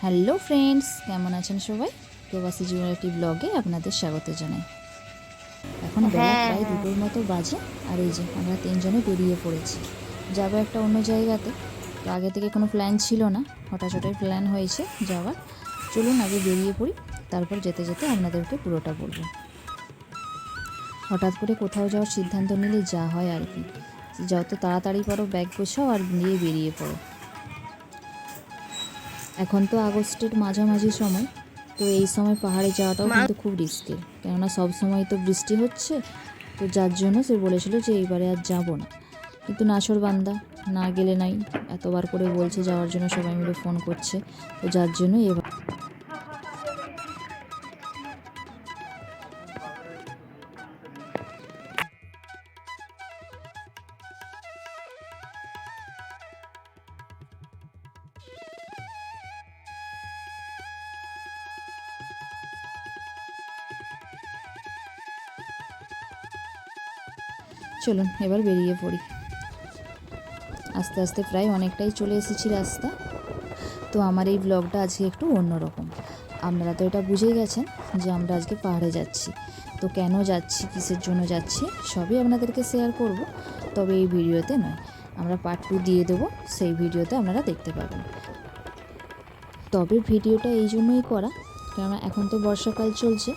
Hello friends কেমন আছেন সবাই? প্রবাসী জীবনের একটি ব্লগে আপনাদের স্বাগত জানাই। এখন বেলা হ্যাঁ, প্রায়। দুটোর মতো বাজে আর এই যে আমরা তিনজনে বেরিয়ে পড়েছি। যাব একটা অন্য জায়গাতে। তো আগে থেকে কোনো প্ল্যান ছিল না হঠাৎ হঠাৎ প্ল্যান হয়েছে যাওয়ার। চলুন আগে বেরিয়ে পড়ি তারপর যেতে যেতে আপনাদেরকে পুরোটা বলব। হঠাৎ করে কোথাও যাওয়ার সিদ্ধান্ত নিলে যা হয় আর কি। যত তাড়াতাড়ি পারো ব্যাগ গোছাও আর নিয়ে বেরিয়ে পড়ো। এখন তো আগস্টের মাঝামাঝি সময় তো এই সময় পাহাড়ে যাওয়াটাও কিন্তু খুব রিস্কি কেননা সব সময় তো বৃষ্টি হচ্ছে তো যার জন্য সে বলেছিল যে এইবারে আর যাব না। কিন্তু নাসর বান্দা না গেলে নাই এতবার করে বলছে যাওয়ার জন্য সবাই মিলে ফোন করছে তো যার জন্য এবার চলুন, এবার বেরিয়ে পড়ি। আস্তে আস্তে প্রায় অনেকটাই চলে এসেছি রাস্তা। তো আমার এই ব্লগটা আজকে একটু অন্যরকম। আপনারা তো এটা বুঝেই গেছেন যে আমরা আজকে পাহাড়ে যাচ্ছি। তো কেন যাচ্ছি, কিসের জন্য যাচ্ছি, সবই আপনাদেরকে শেয়ার করব। তবে এই ভিডিওতে নয়। আমরা পার্ট টু দিয়ে দেবো, সেই ভিডিওতে আপনারা দেখতে পাবেন। তবে ভিডিওটা এই জন্যই করা, কেননা এখন তো বর্ষাকাল চলছে।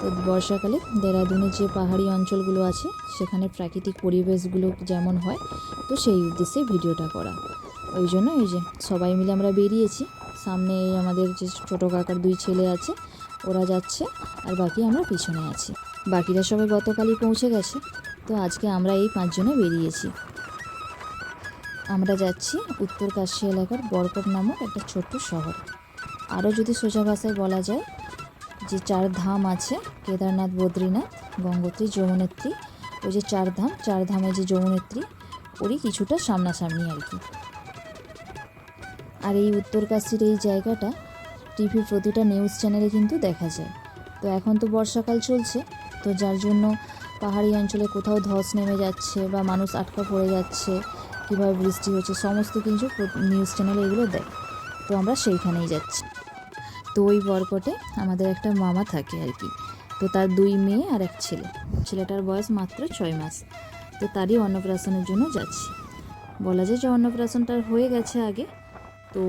তো বর্ষাকালে দেরাদুনে যে পাহাড়ি অঞ্চলগুলো আছে, সেখানে প্রাকৃতিক পরিবেশগুলো যেমন হয়, তো সেই উদ্দেশ্যে ভিডিওটা করা। ওই জন্য এই যে সবাই মিলে আমরা বেরিয়েছি। সামনে আমাদের যে ছোটো কাকার দুই ছেলে আছে, ওরা যাচ্ছে আর বাকি আমরা পিছনে আছি। বাকিরা সবাই গতকালই পৌঁছে গেছে, তো আজকে আমরা এই পাঁচজনে বেরিয়েছি। আমরা যাচ্ছি উত্তর কাশী এলাকার বরকট নামক একটা ছোট্ট শহর। আরও যদি সোজা ভাষায় বলা যায় যে চার ধাম আছে, কেদারনাথ, বদ্রীনাথ, গঙ্গোত্রী, যমুনেত্রী, ওই যে চার ধাম, চার ধামে যে যমুনেত্রী, ওরই কিছুটা সামনাসামনি আর কি। আর এই উত্তরকাশীর এই জায়গাটা, টিভির প্রতিটা নিউজ চ্যানেলে কিন্তু দেখা যায়। তো এখন তো বর্ষাকাল চলছে, তো যার জন্য পাহাড়ি অঞ্চলে কোথাও ধস নেমে যাচ্ছে বা মানুষ আটকা পড়ে যাচ্ছে, কীভাবে বৃষ্টি হচ্ছে, সমস্ত কিছু নিউজ চ্যানেলে এগুলো দেয়। তো আমরা সেইখানেই যাচ্ছি। তো ওই বরকটে আমাদের একটা মামা থাকে আর কি। তো তার দুই মেয়ে আর এক ছেলে। ছেলেটার বয়স মাত্র ছয় মাস। তো তারই অন্নপ্রাশনের জন্য যাচ্ছি। বলা যায় যে অন্নপ্রাশনটার হয়ে গেছে আগে। তো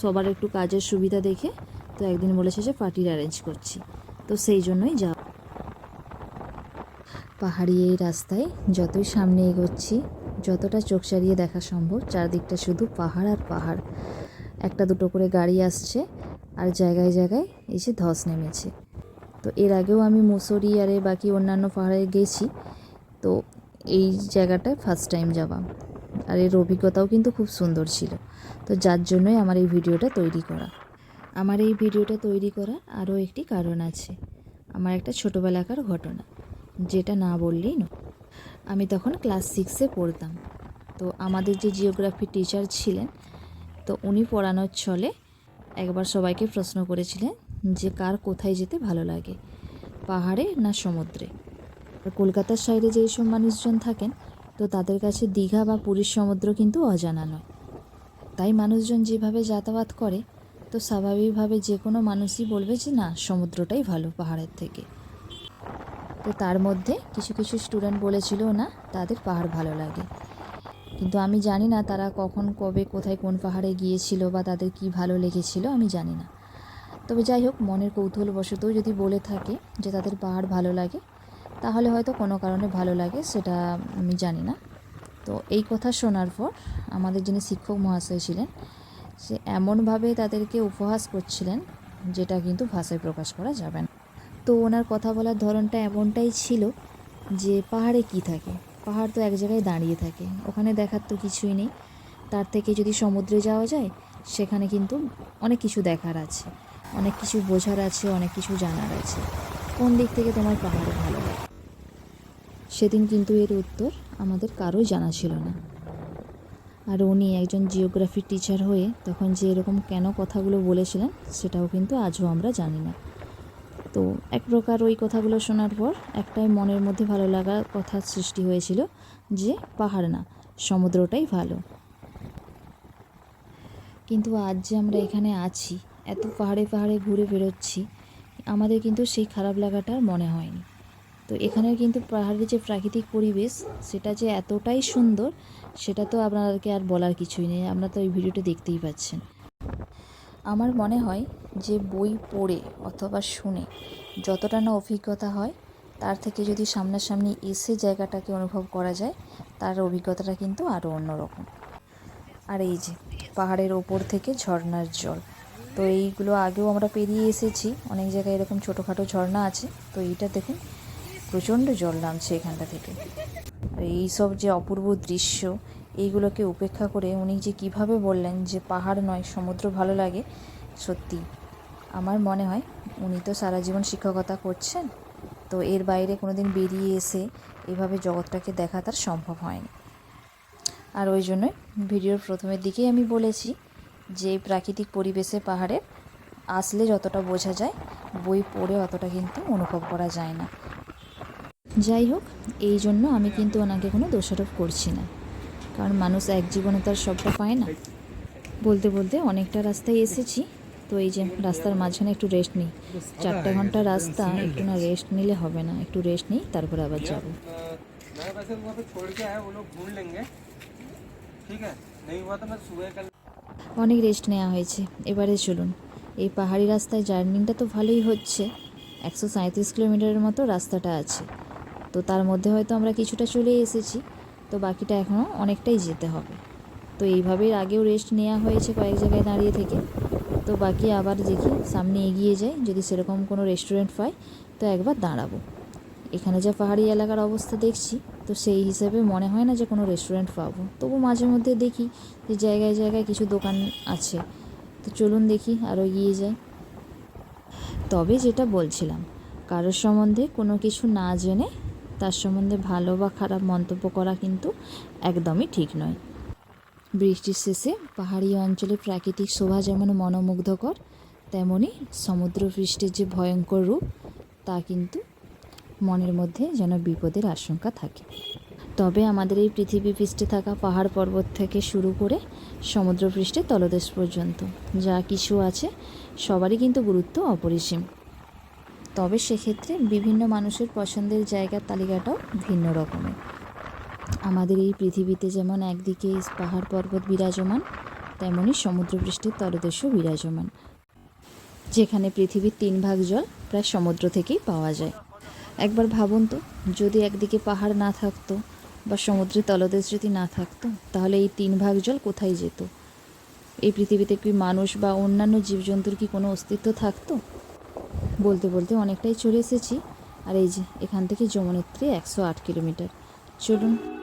সবার একটু কাজের সুবিধা দেখে তো একদিন বলেছে যে পার্টির অ্যারেঞ্জ করছি। তো সেই জন্যই যা পাহাড়ি এই রাস্তায় যতই সামনে এগোচ্ছি, যতটা চোখ সারিয়ে দেখা সম্ভব, চারদিকটা শুধু পাহাড় আর পাহাড়। একটা দুটো করে গাড়ি আসছে। আর জায়গায় জায়গায় এসে ধস নেমেছে। তো এর আগেও আমি মুসরি আরে বাকি অন্যান্য পাহাড়ে গেছি। তো এই জায়গাটায় ফার্স্ট টাইম যাওয়া। আর এর অভিজ্ঞতাও কিন্তু খুব সুন্দর ছিল। তো যার জন্যই আমার এই ভিডিওটা তৈরি করা। আমার এই ভিডিওটা তৈরি করার আরও একটি কারণ আছে। আমার একটা ছোটোবেলাকার ঘটনা। যেটা না বললেই নয়। আমি তখন ক্লাস সিক্সে পড়তাম। তো আমাদের যে জিওগ্রাফি টিচার ছিলেন, তো উনি পড়ানোর ছলে একবার সবাইকে প্রশ্ন করেছিলেন যে কার কোথায় যেতে ভালো লাগে, পাহাড়ে না সমুদ্রে? কলকাতার সাইডে যেই সব মানুষজন থাকেন, তো তাদের কাছে দীঘা বা পুরীর সমুদ্র কিন্তু অজানা নয়। তাই মানুষজন যেভাবে যাতায়াত করে, তো স্বাভাবিকভাবে যে কোনো মানুষই বলবে যে না, সমুদ্রটাই ভালো পাহাড়ের থেকে। তো তার মধ্যে কিছু কিছু স্টুডেন্ট বলেছিল না, তাদের পাহাড় ভালো লাগে। কিন্তু আমি জানি না তারা কখন, কবে, কোথায়, কোন পাহাড়ে গিয়েছিল বা তাদের কি ভালো লেগেছিল, আমি জানি না। তবে যাই হোক, মনের কৌতূহলবশতও যদি বলে থাকে যে তাদের পাহাড় ভালো লাগে, তাহলে হয়তো কোনো কারণে ভালো লাগে, সেটা আমি জানি না। তো এই কথা শোনার পর আমাদের যিনি শিক্ষক মহাশয় ছিলেন, সে এমনভাবে তাদেরকে উপহাস করছিলেন, যেটা কিন্তু ভাষায় প্রকাশ করা যাবে না। তো ওনার কথা বলার ধরনটা এমনটাই ছিল যে পাহাড়ে কি থাকে? পাহাড় তো এক জায়গায় দাঁড়িয়ে থাকে। ওখানে দেখার তো কিছুই নেই। তার থেকে যদি সমুদ্রে যাওয়া যায়, সেখানে কিন্তু অনেক কিছু দেখার আছে। অনেক কিছু বোঝার আছে, অনেক কিছু জানার আছে। কোন দিক থেকে তোমার পাহাড় ভালো লাগে? সেদিন কিন্তু এর উত্তর আমাদের কারোই জানা ছিল না। আর উনি একজন জিওগ্রাফির টিচার হয়ে তখন যে এরকম কেন কথাগুলো বলেছিলেন, সেটাও কিন্তু আজও আমরা জানি না। তো এক প্রকার ওই কথাগুলো শোনার পর একটাই মনের মধ্যে ভালো লাগার কথা সৃষ্টি হয়েছিল যে পাহাড় না, সমুদ্রটাই ভালো। কিন্তু আজ যে আমরা এখানে আছি, এত পাহাড়ে পাহাড়ে ঘুরে বেরোচ্ছি, আমাদের কিন্তু সেই খারাপ লাগাটা মনে হয়নি। তো এখানের কিন্তু পাহাড়ের যে প্রাকৃতিক পরিবেশ, সেটা যে এতটাই সুন্দর, সেটা তো আপনাদেরকে আর বলার কিছুই নেই। আপনারা তো এই ভিডিওটা দেখতেই পাচ্ছেন। আমার মনে হয় যে বই পড়ে অথবা শুনে যতটা না অভিজ্ঞতা হয়, তার থেকে যদি সামনাসামনি এসে জায়গাটাকে অনুভব করা যায়, তার অভিজ্ঞতাটা কিন্তু আরও অন্যরকম। আর এই যে পাহাড়ের ওপর থেকে ঝর্ণার জল, তো এইগুলো আগেও আমরা পেরিয়ে এসেছি, অনেক জায়গায় এরকম ছোটোখাটো ঝর্ণা আছে, তো এইটা দেখুন, প্রচণ্ড জল নামছে এখানটা থেকে। আর এইসব যে অপূর্ব দৃশ্য এইগুলোকে উপেক্ষা করে উনি যে কীভাবে বললেন যে পাহাড় নয়, সমুদ্র ভালো লাগে, সত্যি। আমার মনে হয় উনি তো সারা জীবন শিক্ষকতা করছেন, তো এর বাইরে কোনো দিন বেরিয়ে এসে এভাবে জগৎটাকে দেখা তার সম্ভব হয়নি। আর ওই জন্যই ভিডিওর প্রথমের দিকেই আমি বলেছি যে প্রাকৃতিক পরিবেশে পাহাড়ের আসলে যতটা বোঝা যায়, বই পড়ে অতটা কিন্তু অনুভব করা যায় না। যাই হোক, এই জন্য আমি কিন্তু ওনাকে কোনো দোষারোপ করছি না। কারণ মানুষ এক জীবনে তার সবটা পায় না। বলতে বলতে অনেকটা রাস্তায় এসেছি, তো এই যে রাস্তার মাঝখানে একটু রেস্ট নিই। চারটে ঘণ্টা রাস্তা, একটু না রেস্ট নিলে হবে না। একটু রেস্ট নিই, তারপরে আবার যাব। অনেক রেস্ট নেওয়া হয়েছে। এবারে চলুন, এই পাহাড়ি রাস্তায় জার্নিংটা তো ভালোই হচ্ছে। একশো সাঁত্রিশ কিলোমিটারের মতো রাস্তাটা আছে। তো তার মধ্যে হয়তো আমরা কিছুটা চলে এসেছি। তো বাকিটা এখনও অনেকটাই যেতে হবে। তো এইভাবেই আগেও রেস্ট নেওয়া হয়েছে কয়েক জায়গায় দাঁড়িয়ে থেকে। তো বাকি আবার দেখি সামনে এগিয়ে যাই, যদি সেরকম কোনো রেস্টুরেন্ট পাই, তো একবার দাঁড়াবো। এখানে যা পাহাড়ি এলাকার অবস্থা দেখছি, তো সেই হিসেবে মনে হয় না যে কোনো রেস্টুরেন্ট পাবো। তবু মাঝে মধ্যে দেখি যে জায়গায় জায়গায় কিছু দোকান আছে। তো চলুন দেখি আরও এগিয়ে যাই। তবে যেটা বলছিলাম, কারোর সম্বন্ধে কোনো কিছু না জেনে তার সম্বন্ধে ভালো বা খারাপ মন্তব্য করা কিন্তু একদমই ঠিক নয়। বৃষ্টির শেষে পাহাড়ি অঞ্চলে প্রাকৃতিক শোভা যেমন মনোমুগ্ধকর তেমনই সমুদ্রপৃষ্ঠের যে ভয়ঙ্কর রূপ, তা কিন্তু মনের মধ্যে যেন বিপদের আশঙ্কা থাকে। তবে আমাদের এই পৃথিবী পৃষ্ঠে থাকা পাহাড় পর্বত থেকে শুরু করে সমুদ্রপৃষ্ঠে তলদেশ পর্যন্ত যা কিছু আছে, সবারই কিন্তু গুরুত্ব অপরিসীম। তবে সেক্ষেত্রে বিভিন্ন মানুষের পছন্দের জায়গার তালিকাটাও ভিন্ন রকমের। আমাদের এই পৃথিবীতে যেমন একদিকে পাহাড় পর্বত বিরাজমান তেমনই সমুদ্রপৃষ্ঠের তলদেশও বিরাজমান, যেখানে পৃথিবীর তিন ভাগ জল প্রায় সমুদ্র থেকেই পাওয়া যায়। একবার ভাবুন তো, যদি একদিকে পাহাড় না থাকতো বা সমুদ্রের তলদেশ যদি না থাকতো, তাহলে এই তিন ভাগ জল কোথায় যেত? এই পৃথিবীতে কি মানুষ বা অন্যান্য জীবজন্তুর কি কোনো অস্তিত্ব থাকতো? বলতে বলতে অনেকটাই চলে এসেছি। আর এই যে এখান থেকে যমুনেত্রী একশো আট কিলোমিটার। চলুন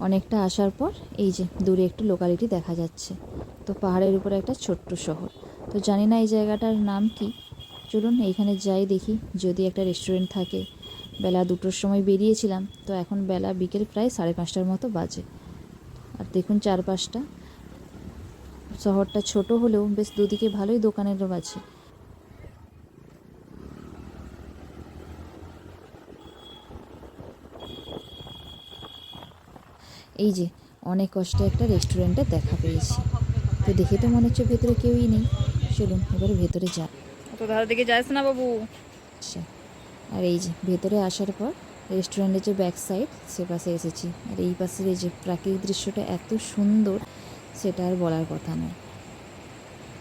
অনেকটা আসার পর এই যে দূরে একটু লোকালিটি দেখা যাচ্ছে। তো পাহাড়ের উপরে একটা ছোট্ট শহর। তো জানি না এই জায়গাটার নাম কি। চলুন এইখানে যাই দেখি। যদি একটা রেস্টুরেন্ট থাকে। বেলা দুটোর সময় বেরিয়েছিলাম। তো এখন বেলা বিকেল প্রায় সাড়ে পাঁচটার মতো বাজে। আর দেখুন চারপাশটা। শহরটা ছোট হলেও বেশ দুদিকে ভালোই দোকানেরও আছে। এই যে অনেক কষ্টে একটা রেস্টুরেন্টে দেখা পেয়েছি। তো দেখে তো মনে হচ্ছে ভেতরে কেউই নেই। চলুন এবারে ভেতরে যা। তো ধারে দিকে যাস না বাবু। আচ্ছা। আর এই যে ভেতরে আসার পর রেস্টুরেন্টের যে ব্যাক সাইড সে পাশে এসেছি। আর এই পাশের এই যে প্রাকৃতিক দৃশ্যটা এত সুন্দর সেটা আর বলার কথা নয়।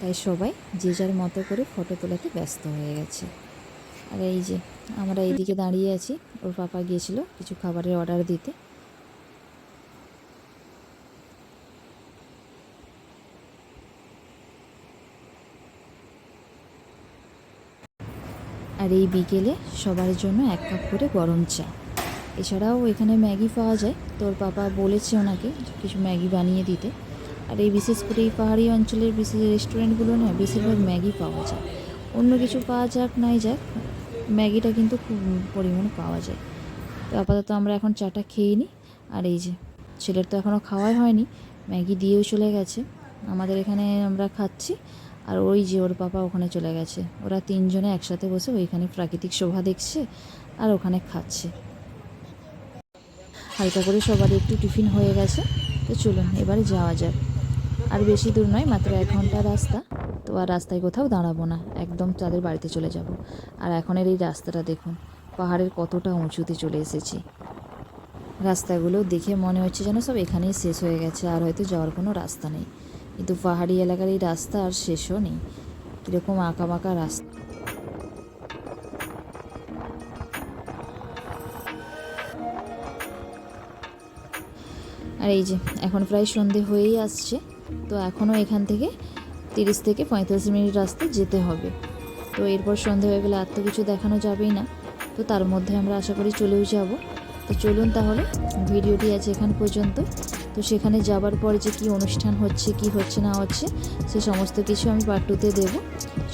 তাই সবাই যে যার মতো করে ফটো তোলাতে ব্যস্ত হয়ে গেছে। আর এই যে আমরা এইদিকে দাঁড়িয়ে আছি। ওর পাপা গিয়েছিল কিছু খাবারের অর্ডার দিতে। আর এই বিকেলে সবার জন্য এক কাপ করে গরম চা। এছাড়াও এখানে ম্যাগি পাওয়া যায়। তোর পাপা বলেছে ওনাকে কিছু ম্যাগি বানিয়ে দিতে। আর এই বিশেষ করে এই পাহাড়ি অঞ্চলের বিশেষ রেস্টুরেন্টগুলো না বেশিরভাগ ম্যাগি পাওয়া যায়। অন্য কিছু পাওয়া যাক, নাই যাক, ম্যাগিটা কিন্তু খুব পরিমাণে পাওয়া যায়। তো আপাতত আমরা এখন চাটা খেয়ে নিই। আর এই যে, ছেলের তো এখনও খাওয়াই হয়নি, ম্যাগি দিয়েও চলে গেছে। আমাদের এখানে আমরা খাচ্ছি। আর ওই যে ওর পাপা ওখানে চলে গেছে। ওরা তিনজনে একসাথে বসে ওইখানে প্রাকৃতিক শোভা দেখছে আর ওখানে খাচ্ছে। হালকা করে সবার একটু টিফিন হয়ে গেছে, তো চলুন এবারে যাওয়া যাক। আর বেশি দূর নয়, মাত্র এক ঘণ্টা রাস্তা। তো আর রাস্তায় কোথাও দাঁড়াবো না, একদম তাদের বাড়িতে চলে যাব। আর এখনের এই রাস্তাটা দেখুন, পাহাড়ের কতটা উঁচুতে চলে এসেছি। রাস্তাগুলো দেখে মনে হচ্ছে যেন সব এখানেই শেষ হয়ে গেছে, আর হয়তো যাওয়ার কোনো রাস্তা নেই। কিন্তু পাহাড়ি এলাকার এই রাস্তা আর শেষও নেই। কীরকম আঁকা বাঁকা রাস্তা। আর এই যে, এখন প্রায় সন্ধে হয়েই আসছে। তো এখনও এখান থেকে তিরিশ থেকে পঁয়তাল্লিশ মিনিট রাস্তা যেতে হবে। তো এরপর সন্ধে হয়ে গেলে আর তো কিছু দেখানো যাবেই না। তো তার মধ্যে আমরা আশা করি চলেও যাব। তো চলুন তাহলে, ভিডিওটি আছে এখান পর্যন্ত। তো সেখানে যাবার পরে যে কি অনুষ্ঠান হচ্ছে, কি হচ্ছে না হচ্ছে, সে সমস্ত কিছু আমি পার্ট টুতে দেবো।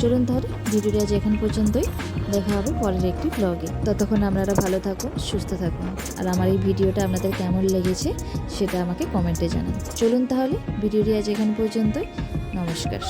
চলুন তাহলে ভিডিওটি আজ এখান পর্যন্তই। দেখা হবে পরের একটি ব্লগে ততক্ষণ আপনারা ভালো থাকুন, সুস্থ থাকুন। আর আমার এই ভিডিওটা আপনাদের কেমন লেগেছে, সেটা আমাকে কমেন্টে জানান। চলুন তাহলে ভিডিওটি আজ এখান পর্যন্তই। নমস্কার।